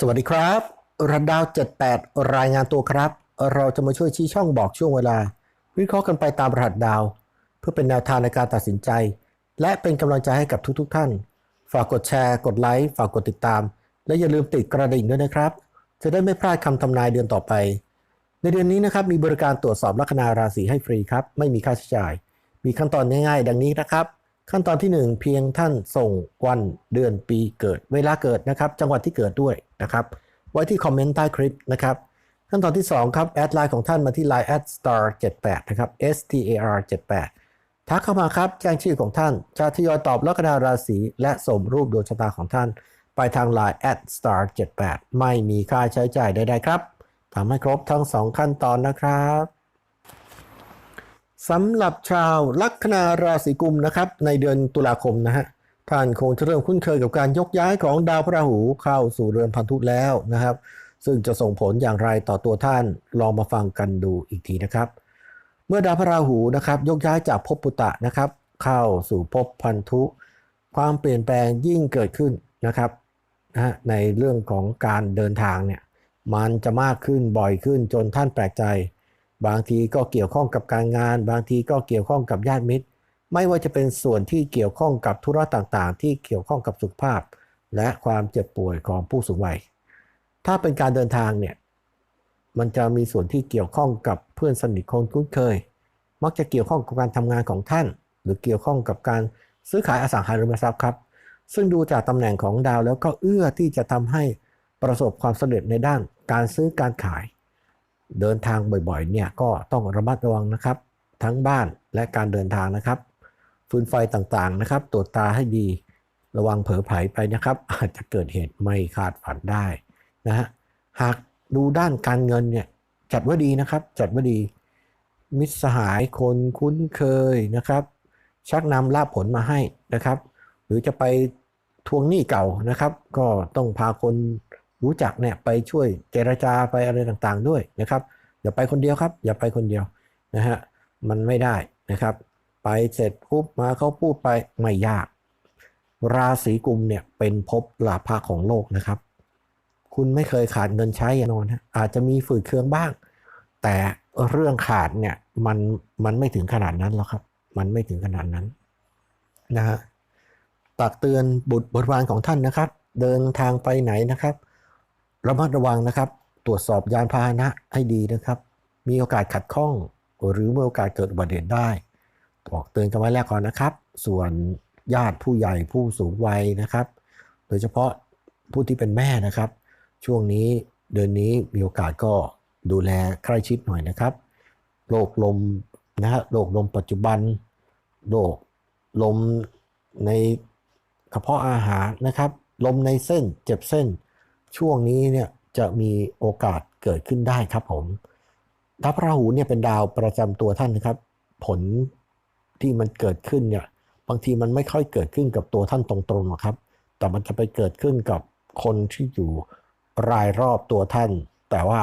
สวัสดีครับรันดาว 78 รายงานตัวครับ เราจะมาช่วยชี้ช่องบอกช่วงเวลา วิเคราะห์กันไปตามรหัสดาว เพื่อเป็นแนวทางในการตัดสินใจ และเป็นกำลังใจให้กับทุกๆทท่าน ฝากกดแชร์ กดไลค์ฝากกดติดตาม และอย่าลืมติดกระดิ่งด้วยนะครับ จะได้ไม่พลาดคำทำนายเดือนต่อไป ในเดือนนี้นะครับมีบริการตรวจสอบลัคนาราศีให้ฟรีครับไม่มีค่าใช้จ่าย มีขั้นตอนง่ายๆ ดังนี้นะครับ ขั้นตอนที่ 1 เพียงท่านส่งวันเดือนปีเกิด เวลาเกิดนะครับ จังหวัดที่เกิดด้วยนะครับ ไว้ที่คอมเมนต์ใต้คลิปนะครับ ขั้นตอนที่ 2 ครับ แอดไลน์ของท่านมาที่ line at star 78นะครับ s t a r 78ทักเข้ามาครับ แจ้งชื่อของท่าน จะทยอยตอบลัคนาราศีและส่งรูปดวงชะตาของท่าน ไปทาง line at star 78ไม่มีค่าใช้จ่ายใดๆครับทำให้ครบทั้ง 2 ขั้นตอนนะครับ สำหรับชาวลัคนาราศีกุมนะครับในเดือนตุลาคมนะฮะท่านคงจะเริ่มคุ้นเคยกับการยกย้ายของดาวพระราหูเข้าสู่เรือนพันธุแล้วนะครับ ซึ่งจะส่งผลอย่างไรต่อตัวท่านลองมาฟังกันดูอีกทีนะครับ เมื่อดาวพระราหูนะครับยกย้ายจากภพปุตตะนะครับ เข้าสู่ภพพันธุ ความเปลี่ยนแปลงยิ่งเกิดขึ้นนะครับนะในเรื่องของการเดินทางเนี่ยมันจะมากขึ้นบ่อยขึ้นจนท่านแปลกใจ บางทีก็เกี่ยวข้องกับการงาน บางทีก็เกี่ยวข้องกับญาติมิตร ไม่ว่าจะเป็นส่วนที่เกี่ยวข้องกับธุระต่างๆ ที่เกี่ยวข้องกับสุขภาพ และความเจ็บป่วยของผู้สูงวัย ถ้าเป็นการเดินทางเนี่ยมันจะมีส่วนที่เกี่ยวข้องกับเพื่อนสนิทคนคุ้นเคย มักจะเกี่ยวข้องกับการทำงานของท่าน หรือเกี่ยวข้องกับการซื้อขายอสังหาริมทรัพย์ครับ ซึ่งดูจากตำแหน่งของดาวแล้วก็เอื้อที่จะทำให้ประสบความสำเร็จในด้านการซื้อการขาย เดินทางบ่อยๆเนี่ยก็ต้องระมัดระวังนะครับ ทั้งบ้านและการเดินทางนะครับ ฟืนไฟต่างๆนะครับ ตรวจตาให้ดีระวังเผลอไผลไปนะครับ อาจจะเกิดเหตุไม่คาดฝันได้นะฮะหากดูด้านการเงินเนี่ยจัดว่าดีนะครับ จัดว่าดี มิตรสหายคนคุ้นเคยนะครับ ชักนำลาบผลมาให้นะครับ หรือจะไปทวงหนี้เก่านะครับ ก็ต้องพาคน รู้จักเนี่ยไปช่วยเจรจาไปอะไรต่างๆด้วยนะครับอย่าไปคนเดียวครับ อย่าไปคนเดียวนะฮะมันไม่ได้นะครับ ไปเสร็จปุ๊บมาเขาพูดไปไม่ยาก ราศีกุมเนี่ยเป็นภพลาภะของโลกนะครับ คุณไม่เคยขาดเงินใช้น่นอนฮะอาจจะมีฝืดเคืองบ้าง แต่เรื่องขาดเนี่ยมันมันไม่ถึงขนาดนั้นหรอกครับ มันไม่ถึงขนาดนั้นนะฮะตักเตือนบุตรบริวารของท่านนะครับ เดินทางไปไหนนะครับ ระมัดระวังนะครับ ตรวจสอบยานพาหนะให้ดีนะครับ มีโอกาสขัดข้อง หรือมีโอกาสเกิดอุบัติเหตุได้บอกเตือนกันไว้แล้วก่อนนะครับ ส่วนญาติผู้ใหญ่ผู้สูงวัยนะครับ โดยเฉพาะผู้ที่เป็นแม่นะครับ ช่วงนี้เดือนนี้มีโอกาสก็ดูแลใกล้ชิดหน่อยนะครับโรคลมนะฮะโรคลมปัจจุบันโรคลมในกระเพาะอาหารนะครับ ลมในเส้นเจ็บเส้น ช่วงนี้เนี่ยจะมีโอกาสเกิดขึ้นได้ครับผมดาวพราหูเนี่ยเป็นดาวประจำตัวท่านนะครับ ผลที่มันเกิดขึ้นเนี่ยบางทีมันไม่ค่อยเกิดขึ้นกับตัวท่านตรงๆหรอกครับ แต่มันจะไปเกิดขึ้นกับคนที่อยู่รายรอบตัวท่าน แต่ว่า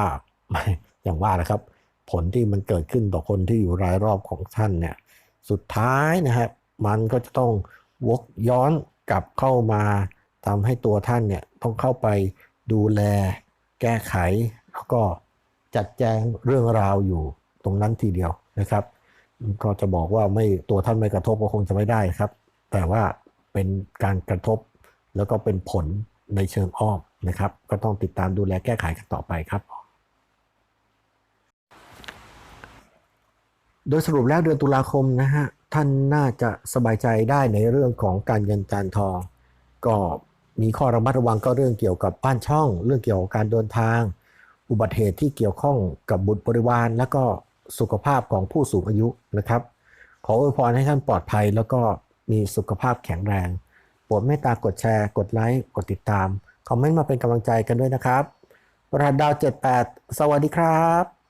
อย่างว่านะครับ ผลที่มันเกิดขึ้นต่อคนที่อยู่รายรอบของท่านเนี่ยสุดท้ายนะครับมันก็จะต้องวกย้อนกลับเข้ามาทำให้ตัวท่านเนี่ยต้องเข้าไป ดูแล แก้ไข แล้วก็จัดแจงเรื่องราวอยู่ตรงนั้นทีเดียวนะครับ ก็จะบอกว่าไม่ตัวท่านไม่กระทบก็คงจะไม่ได้ครับ แต่ว่าเป็นการกระทบแล้วก็เป็นผลในเชิงอ้อมนะครับ ก็ต้องติดตามดูแลแก้ไขกันต่อไปครับ โดยสรุปแล้วเดือนตุลาคมนะฮะท่านน่าจะสบายใจได้ในเรื่องของการเงินการทอง ก็ มีข้อระมัดระวังก็เรื่องเกี่ยวกับบ้านช่อง เรื่องเกี่ยวกับการเดินทาง อุบัติเหตุที่เกี่ยวข้องกับบุตรบริวาร แล้วก็สุขภาพของผู้สูงอายุนะครับ ขออวยพรให้ท่านปลอดภัยแล้วก็มีสุขภาพแข็งแรงโปรดเมตตากดแชร์ กดไลค์กดติดตามคอมเมนต์มาเป็นกำลังใจกันด้วยนะครับรหัสดาว 78 สวัสดีครับ